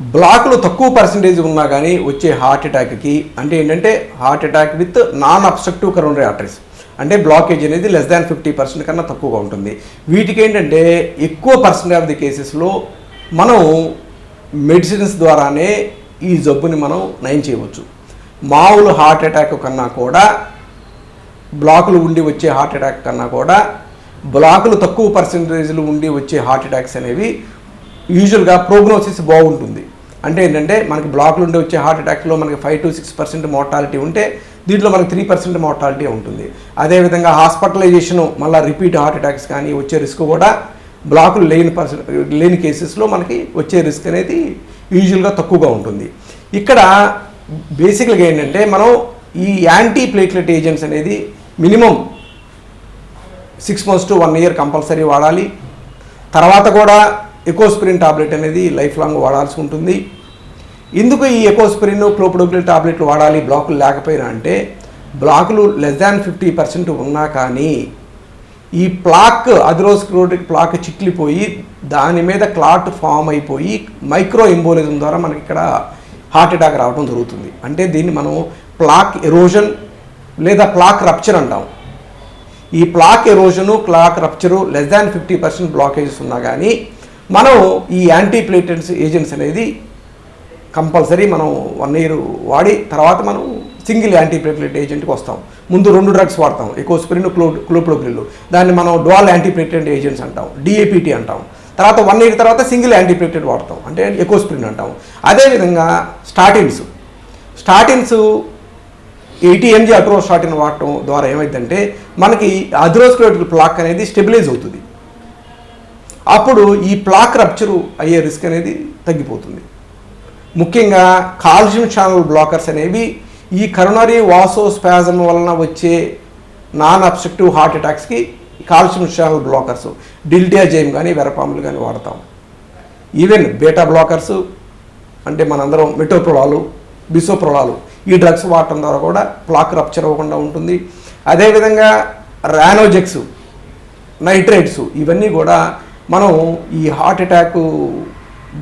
బ్లాకులు తక్కువ పర్సంటేజ్ ఉన్నా కానీ వచ్చే హార్ట్ అటాక్కి అంటే ఏంటంటే heart attack with non obstructive coronary arteries అంటే బ్లాకేజ్ అనేది లెస్ దాన్ ఫిఫ్టీ పర్సెంట్ కన్నా తక్కువగా ఉంటుంది. వీటికి ఏంటంటే ఎక్కువ పర్సెంట్ ఆఫ్ ది కేసెస్లో మనం మెడిసిన్స్ ద్వారానే ఈ జబ్బుని మనం నయం చేయవచ్చు. మామూలు హార్ట్ అటాక్ కన్నా కూడా బ్లాకులు ఉండి వచ్చే హార్ట్ అటాక్ కన్నా కూడా బ్లాకులు తక్కువ పర్సంటేజ్లు ఉండి వచ్చే హార్ట్ అటాక్స్ అనేవి యూజువల్గా ప్రోగ్నోసిస్ బాగుంటుంది. అంటే ఏంటంటే మనకి బ్లాక్లు ఉండి వచ్చే హార్ట్ అటాక్లో మనకి five to six percent mortality ఉంటే దీంట్లో మనకి త్రీ పర్సెంట్ మోర్టాలిటీ ఉంటుంది. అదేవిధంగా హాస్పిటలైజేషను మళ్ళీ రిపీట్ హార్ట్ అటాక్స్ కానీ వచ్చే రిస్క్ కూడా బ్లాకులు లేని పర్సన్ లేని కేసెస్లో మనకి వచ్చే రిస్క్ అనేది యూజువల్గా తక్కువగా ఉంటుంది. ఇక్కడ బేసిక్గా ఏంటంటే మనం ఈ యాంటీ ప్లేట్లెట్ ఏజెంట్స్ అనేది minimum six months to one year compulsory వాడాలి. తర్వాత కూడా ఎకోస్పిరిన్ టాబ్లెట్ అనేది లైఫ్ లాంగ్ వాడాల్సి ఉంటుంది. ఎందుకు ఈ ఎకోస్పిరిన్ క్లోపిడోగ్లిన్ టాబ్లెట్లు వాడాలి బ్లాకులు లేకపోయినా అంటే బ్లాకులు లెస్ దాన్ ఫిఫ్టీ పర్సెంట్ ఉన్నా కానీ ఈ ప్లాక్ అథెరోస్క్లోటిక్ ప్లాక్ చిట్లిపోయి దాని మీద క్లాట్ ఫామ్ అయిపోయి మైక్రో ఎంబోలిజం ద్వారా మనకి ఇక్కడ హార్ట్ అటాక్ రావడం జరుగుతుంది. అంటే దీన్ని మనం ప్లాక్ ఎరోజన్ లేదా ప్లాక్ రప్చర్ అంటాం. ఈ plaque erosion plaque rupture less than fifty percent blockages ఉన్నా కానీ మనం ఈ యాంటీప్లేటెంట్స్ ఏజెంట్స్ అనేది కంపల్సరీ మనం వన్ ఇయర్ వాడి తర్వాత మనం సింగిల్ యాంటీప్లేట్లెట్ ఏజెంట్కి వస్తాం. ముందు రెండు డ్రగ్స్ వాడతాం. ఎకోస్పిరిన్ క్లో క్లోప్రోగ్రిల్ దాన్ని మనం డువాల్ యాంటీప్లేటెంట్ ఏజెంట్స్ అంటాం. డిఏపిటి అంటాం. తర్వాత వన్ ఇయర్ తర్వాత సింగిల్ యాంటీప్లేటెడ్ వాడతాం. అంటే ఎకోస్పిరిన్ అంటాం. అదేవిధంగా statins statins eighty mg atorvastatin వాడటం ద్వారా ఏమైందంటే మనకి అథ్రోస్క్లోటిక్ ప్లాక్ అనేది స్టెబిలైజ్ అవుతుంది. అప్పుడు ఈ ప్లాక్ రప్చరు అయ్యే రిస్క్ అనేది తగ్గిపోతుంది. ముఖ్యంగా కాల్షియం ఛానల్ బ్లాకర్స్ అనేవి ఈ కరోనరీ వాసోస్పాజం వలన వచ్చే నాన్ అబ్స్ట్రక్టివ్ హార్ట్ అటాక్స్కి కాల్షియం ఛానల్ బ్లాకర్స్ డిల్డియాజైమ్ కానీ వెరపాములు కానీ వాడతాం. ఈవెన్ బీటా బ్లాకర్స్ అంటే మనందరం మెటోప్రోలాలు బిసోప్రోలాలు ఈ డ్రగ్స్ వాడటం ద్వారా కూడా ప్లాక్ రప్చర్ అవ్వకుండా ఉంటుంది. అదేవిధంగా రానోజెక్స్ నైట్రేట్స్ ఇవన్నీ కూడా మనం ఈ హార్ట్ అటాక్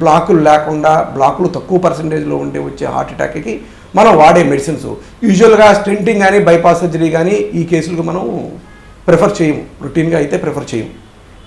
బ్లాకులు లేకుండా బ్లాకులు తక్కువ పర్సంటేజ్లో ఉండే వచ్చే హార్ట్ అటాక్కి మనం వాడే మెడిసిన్స్ యూజువల్గా స్టెంటింగ్ కానీ బైపాస్ సర్జరీ కానీ ఈ కేసులకు మనం ప్రిఫర్ చేయము. రొటీన్గా అయితే ప్రిఫర్ చేయము.